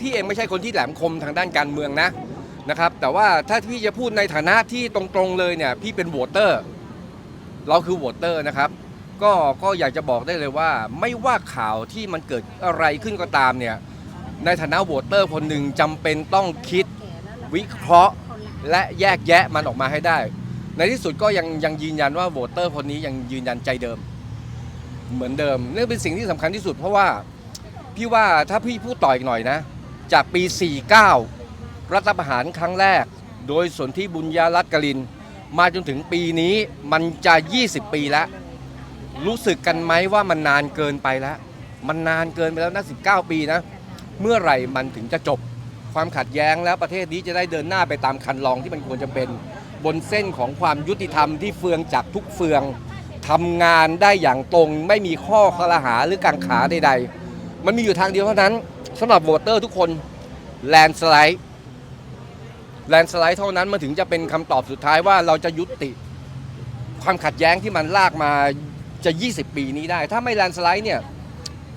พี่เองไม่ใช่คนที่แหลมคมทางด้านการเมืองนะนะครับ แต่ว่าถ้าพี่จะพูดในฐานะที่ตรงๆเลยเนี่ยพี่เป็นโหวตเตอร์ เราคือโหวตเตอร์นะครับ ก็ก็อยากจะบอกได้เลยว่า ไม่ว่าข่าวที่มันเกิดอะไรขึ้นก็ตามเนี่ยในฐานะโหวตเตอร์คนหนึ่งจำเป็นต้องคิดวิเคราะห์และแยกแยะมันออกมาให้ได้ ในที่สุดก็ยังยังยืนยันว่าโหวตเตอร์คนนี้ยังยืนยันใจเดิม เหมือนเดิมนี่เป็นสิ่งที่สำคัญที่สุดเพราะว่าพี่ว่าถ้าพี่พูดต่ออีกหน่อยนะ จากปี 49 รัฐประหารครั้งแรก โดยสนธิบุญญารัตน์กลิน มาจนถึงปีนี้มันจะ 20 ปีแล้ว รู้สึกกันไหมว่ามันนานเกินไปแล้ว มันนานเกินไปแล้วนะ19 ปีนะ เมื่อไหร่มันถึงจะจบความขัดแย้งแล้วประเทศนี้จะได้เดินหน้าไปตามคันลองที่มันควรจะเป็นบนเส้นของความยุติธรรมที่เฟืองจากทุกเฟืองทำงานได้อย่างตรงไม่มีข้อคลหาหรือกังขาใดๆ มันมีอยู่ทางเดียวเท่านั้น สำหรับโหวตเตอร์ทุกคนแลนสไลด์แลนสไลด์เท่านั้นมันถึงจะเป็นคำตอบสุดท้ายว่าเราจะยุติความขัดแย้งที่มันลากมาจะ 20 ปีนี้ได้ ถ้าไม่แลนสไลด์เนี่ย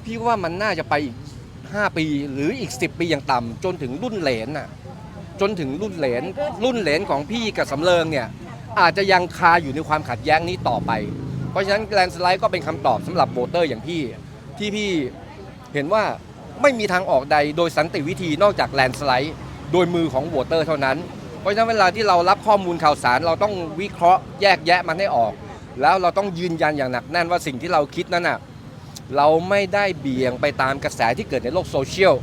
พี่ว่ามันน่าจะไปอีก 5 ปีหรืออีก 10 ปีอย่างต่ำจนถึงรุ่นเหลนน่ะจนถึงรุ่นเหลนรุ่นเหลนของพี่กับสำเริงเนี่ย อาจจะยังคาอยู่ในความขัดแย้งนี้ต่อไป เพราะฉะนั้นแลนสไลด์ก็เป็นคำตอบสำหรับโวเตอร์อย่างพี่ที่พี่เห็นว่า ไม่มีทางออกใดโดยสันติวิธีนอกจากแลนสไลด์โดยมือของโวเตอร์เท่านั้น เพราะฉะนั้นเวลาที่เรารับข้อมูลข่าวสารเราต้องวิเคราะห์แยกแยะมันให้ออก แล้วเราต้องยืนยันอย่างหนักแน่นว่าสิ่งที่เราคิดนั้นน่ะเราไม่ได้เบี่ยงไปตามกระแสที่เกิดในโลกโซเชียล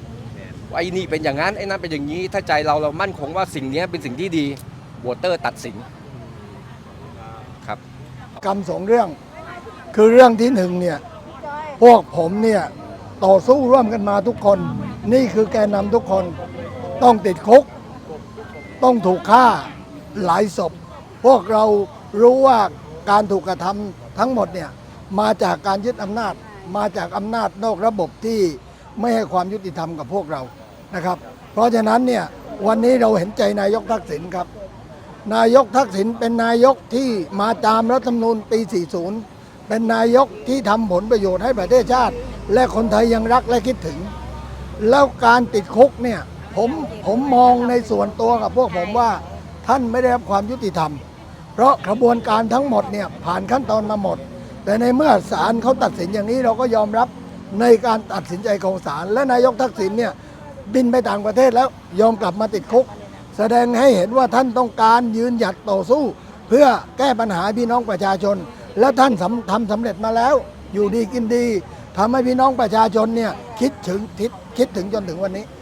ว่าไอ้นี่เป็นอย่างนั้นไอ้นั่นเป็นอย่างนี้ถ้าใจเราเรามั่นคงว่าสิ่งนี้เป็นสิ่งที่ดีโวเตอร์ตัดสินครับกรรมสองเรื่องคือเรื่องที่หนึ่งเนี่ยพวกผมเนี่ย ต่อสู้ร่วมกันมาทุกคน นี่คือแกนนำทุกคน ต้องติดคุก ต้องถูกฆ่าหลายศพ พวกเรารู้ว่าการถูกกระทำทั้งหมดเนี่ยมาจากการยึดอำนาจ มาจากอำนาจนอกระบบที่ไม่ให้ความยุติธรรมกับพวกเรานะครับ เพราะฉะนั้นเนี่ยวันนี้เราเห็นใจนายกทักษิณครับ นายกทักษิณเป็นนายกที่มาตามรัฐธรรมนูญปี 40 เป็นนายกที่ทำผลประโยชน์ให้ประเทศชาติ และคนไทยยังรักและคิดถึง แล้วการติดคุกเนี่ยผมผมมองในส่วนตัวกับพวกผมว่าท่านไม่ได้รับความยุติธรรม เพราะกระบวนการทั้งหมดเนี่ยผ่านขั้นตอนมาหมด แต่ในเมื่อศาลเขาตัดสินอย่างนี้เราก็ยอมรับในการตัดสินใจของศาลและนายกทักษิณเนี่ยบินไปต่างประเทศแล้วยอมกลับมาติดคุก แสดงให้เห็นว่าท่านต้องการยืนหยัดต่อสู้ เพื่อแก้ปัญหาพี่น้องประชาชน และท่านทำสำเร็จมาแล้ว อยู่ดีกินดีทำให้พี่น้องประชาชนเนี่ยคิดถึงคิดคิดถึงจนถึงวันนี้